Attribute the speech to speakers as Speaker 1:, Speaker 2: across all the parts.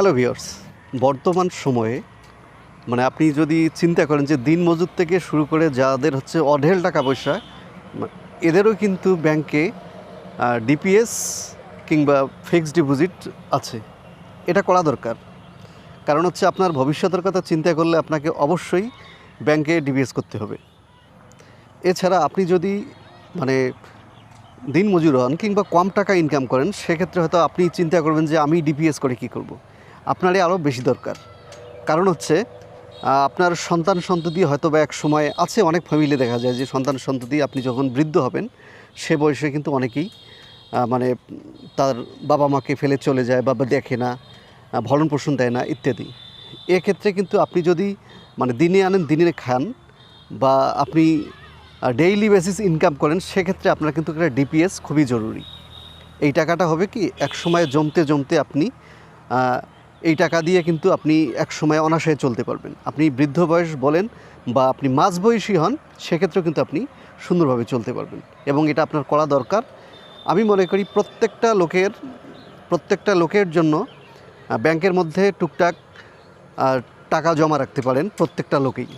Speaker 1: Hello viewers বর্তমান সময়ে মানে আপনি যদি চিন্তা করেন যে দিন মজুর থেকে শুরু করে যাদের হচ্ছে অঢেল টাকা পয়সা এদেরও কিন্তু ব্যাংকে ডিপিএস কিংবা ফিক্সড ডিপোজিট আছে। এটা করা দরকার। কারণ হচ্ছে আপনার ভবিষ্যতের কথা চিন্তা করলে আপনাকে অবশ্যই ব্যাংকে ডিপিএস করতে হবে। এছাড়া আপনি যদি মানে দিন মজুর হন কিংবা কম টাকা ইনকাম করেন, সেক্ষেত্রে হয়তো আপনি চিন্তা করবেন যে আমি ডিপিএস করে কি করব। আপনারই আরও বেশি দরকার। কারণ হচ্ছে আপনার সন্তান সন্ততি হয়তো বা এক সময় আছে, অনেক ফ্যামিলি দেখা যায় যে সন্তান সন্ততি আপনি যখন বৃদ্ধ হবেন, সে বয়সে কিন্তু অনেকেই মানে তার বাবা মাকে ফেলে চলে যায় বা বা দেখে না ভরণ পোষণ দেয় না, ইত্যাদি। এক্ষেত্রে কিন্তু আপনি যদি মানে দিনে আনেন, দিনে খান বা আপনি ডেইলি বেসিস ইনকাম করেন, সেক্ষেত্রে আপনার কিন্তু একটা ডিপিএস খুবই জরুরি। এই টাকাটা হবে কি, এক সময় জমতে জমতে আপনি এই টাকা দিয়ে কিন্তু আপনি এক সময় অনাশয়ে চলতে পারবেন। আপনি বৃদ্ধ বয়স বলেন বা আপনি মাঝবয়সী হন, সেক্ষেত্রেও কিন্তু আপনি সুন্দরভাবে চলতে পারবেন এবং এটা আপনার করা দরকার। আমি মনে করি প্রত্যেকটা লোকের প্রত্যেকটা লোকের জন্য ব্যাংকের মধ্যে টুকটাক টাকা জমা রাখতে পারেন প্রত্যেকটা লোকেই।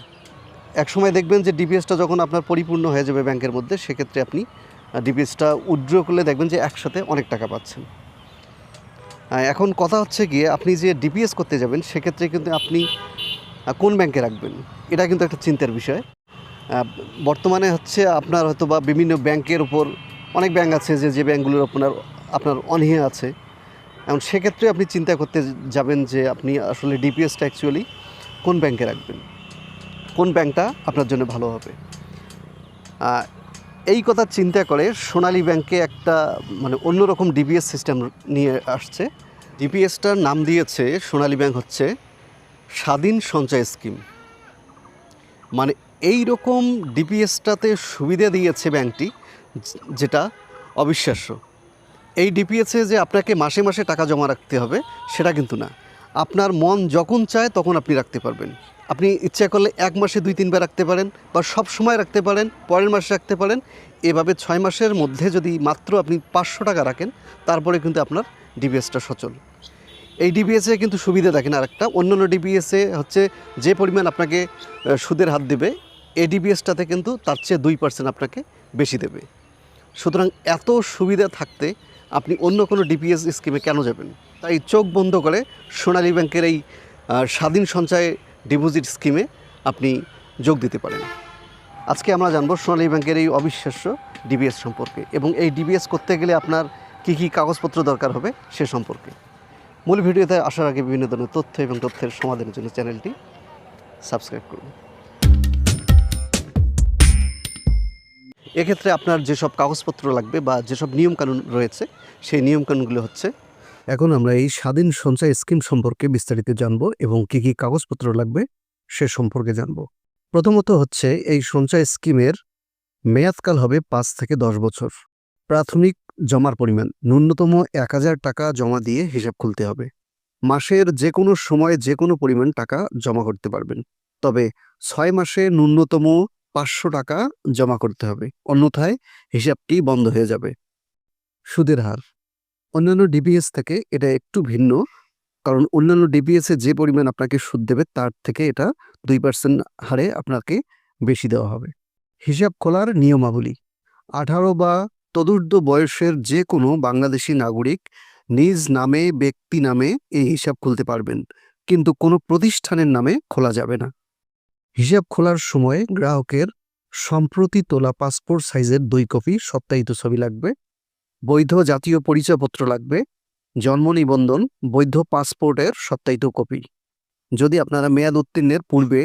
Speaker 1: এক সময় দেখবেন যে ডিপিএসটা যখন আপনার পরিপূর্ণ হয়ে যাবে ব্যাংকের মধ্যে, সেক্ষেত্রে আপনি ডিপিএসটা উইথড্র করলে দেখবেন যে একসাথে অনেক টাকা পাচ্ছেন। এখন কথা হচ্ছে গিয়ে আপনি যে ডিপিএস করতে যাবেন, সেক্ষেত্রে কিন্তু আপনি কোন ব্যাংকে রাখবেন? এটা কিন্তু একটা চিন্তার বিষয়। বর্তমানে হচ্ছে আপনার হয়তো বা বিভিন্ন ব্যাংকের উপর অনেক ব্যাংক আছে যে যে ব্যাংকগুলোর আপনার আপনার অনীহা আছে। এখন সেক্ষেত্রে আপনি চিন্তা করতে যাবেন যে, আপনি আসলে ডিপিএসটা অ্যাকচুয়ালি কোন ব্যাংকে রাখবেন? কোন ব্যাংকটা আপনার জন্য ভালো হবে? এই কথা চিন্তা করে সোনালী ব্যাংকে একটা মানে অন্যরকম ডিপিএস সিস্টেম নিয়ে আসছে। ডিপিএসটার নাম দিয়েছে সোনালী ব্যাংক হচ্ছে স্বাধীন সঞ্চয় স্কিম। মানে এই রকম ডিপিএসটাতে সুবিধা দিয়েছে ব্যাংকটি, যেটা অবিশ্বাস্য। এই ডিপিএসে যে আপনাকে মাসে মাসে টাকা জমা রাখতে হবে, সেটা কিন্তু না। আপনার মন যখন চায় তখন আপনি রাখতে পারবেন। আপনি ইচ্ছা করলে এক মাসে দুই তিনবার রাখতে পারেন বা সব সময় রাখতে পারেন, পরের মাসে রাখতে পারেন। এভাবে ছয় মাসের মধ্যে যদি মাত্র আপনি পাঁচশো টাকা রাখেন, তারপরে কিন্তু আপনার ডিবিএসটা সচল। এই ডিবিএসে কিন্তু সুবিধা দেখেন আরেকটা, অন্যান্য ডিবিএসে হচ্ছে যে পরিমাণ আপনাকে সুদের হাত দেবে, এই ডিবিএসটাতে কিন্তু তার চেয়ে দুই পার্সেন্ট আপনাকে বেশি দেবে। সুতরাং এত সুবিধা থাকতে আপনি অন্য কোনো ডিপিএস স্কিমে কেন যাবেন? তাই চোখ বন্ধ করে সোনালী ব্যাংকের এই স্বাধীন সঞ্চয় ডিপোজিট স্কিমে আপনি যোগ দিতে পারেন। আজকে আমরা জানব সোনালী ব্যাংকের এই অবিশ্বাস্য ডিবিএস সম্পর্কে এবং এই ডিবিএস করতে গেলে আপনার কী কী কাগজপত্র দরকার হবে সে সম্পর্কে। মূল ভিডিওতে আসার আগে বিভিন্ন ধরনের তথ্য এবং তথ্যের সমাধানের জন্য চ্যানেলটি সাবস্ক্রাইব করুন। এক্ষেত্রে আপনার যেসব কাগজপত্র লাগবে বা যেসব নিয়মকানুন রয়েছে, সেই নিয়মকানুনগুলো হচ্ছে এখন আমরা এই স্বাধীন সঞ্চয় স্কিম সম্পর্কে বিস্তারিত জানব এবং কী কী কাগজপত্র লাগবে সে সম্পর্কে জানব। প্রথমত হচ্ছে এই সঞ্চয় স্কিমের মেয়াদকাল হবে পাঁচ থেকে দশ বছর। প্রাথমিক জমার পরিমাণ, ন্যূনতম এক হাজার টাকা জমা দিয়ে হিসাব খুলতে হবে। মাসের যে কোনো সময়ে যে কোনো পরিমাণ টাকা জমা করতে পারবেন। তবে ছয় মাসে ন্যূনতম পাঁচশো টাকা জমা করতে হবে। অন্যথায় হিসাবটি বন্ধ হয়ে যাবে। সুদের হার অন্যান্য ডিবিএস থেকে এটা একটু ভিন্ন। কারণ অন্যান্য ডিবিএসে যে পরিমাণ আপনাকে সুদ দেবে, তার থেকে এটা দুই পার্সেন্ট হারে আপনাকে বেশি দেওয়া হবে। হিসাব খোলার নিয়মাবলী। আঠারো বা তদূর্ধ্ব বয়সের যে কোনো বাংলাদেশি নাগরিক নিজ নামে, ব্যক্তি নামে এই হিসাব খুলতে পারবেন। কিন্তু কোনো প্রতিষ্ঠানের নামে খোলা যাবে না। হিসাব খোলার সময় গ্রাহকের সম্প্রতি তোলা পাসপোর্ট সাইজের দুই কপি সত্যায়িত ছবি লাগবে। বৈধ জাতীয় পরিচয়পত্র লাগবে, জন্ম নিবন্ধন, বৈধ পাসপোর্টের সত্যায়িত কপি। যদি আপনারা মেয়াদ উত্তীর্ণের পূর্বে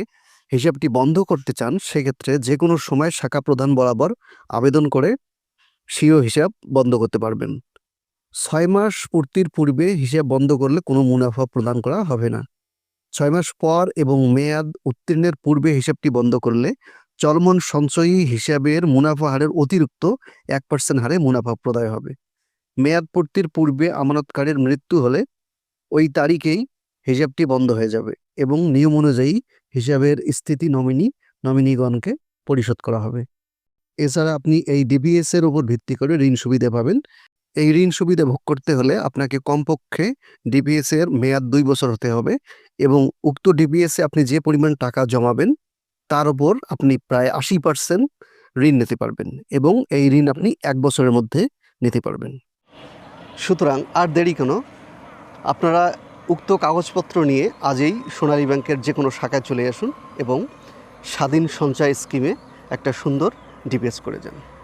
Speaker 1: হিসাবটি বন্ধ করতে চান, সেক্ষেত্রে যে কোনো সময় শাখা প্রধান বরাবর আবেদন করে স্বীয় হিসাব বন্ধ করতে পারবেন। ছয় মাস পূর্তির পূর্বে হিসাব বন্ধ করলে কোনো মুনাফা প্রদান করা হবে না। ছয় মাস পর এবং মেয়াদ উত্তীর্ণের পূর্বে হিসাবটি বন্ধ করলে চলমান সঞ্চয়ী হিসাবের মুনাফা হারের অতিরিক্ত এক পার্সেন্ট হারে মুনাফা প্রদায় হবে। মেয়াদ পূর্তির পূর্বে আমানতকারীর মৃত্যু হলে ওই তারিখেই হিসাবটি বন্ধ হয়ে যাবে এবং নিয়ম অনুযায়ী হিসাবের স্থিতি নমিনি, নমিনিগণকে পরিশোধ করা হবে। এছাড়া আপনি এই ডিবিএস এর উপর ভিত্তি করে ঋণ সুবিধা পাবেন। এই ঋণ সুবিধা ভোগ করতে হলে আপনাকে কমপক্ষে ডিপিএস এর মেয়াদ দুই বছর হতে হবে এবং উক্ত ডিপিএস এ আপনি যে পরিমাণ টাকা জমাবেন তার উপর আপনি প্রায় আশি পার্সেন্ট ঋণ নিতে পারবেন এবং এই ঋণ আপনি এক বছরের মধ্যে নিতে পারবেন। সুতরাং আর দেরি কেন? আপনারা উক্ত কাগজপত্র নিয়ে আজই সোনালী ব্যাংকের যে কোনো শাখায় চলে আসুন এবং স্বাধীন সঞ্চয় স্কিমে একটা সুন্দর ডিপিএস করে যান।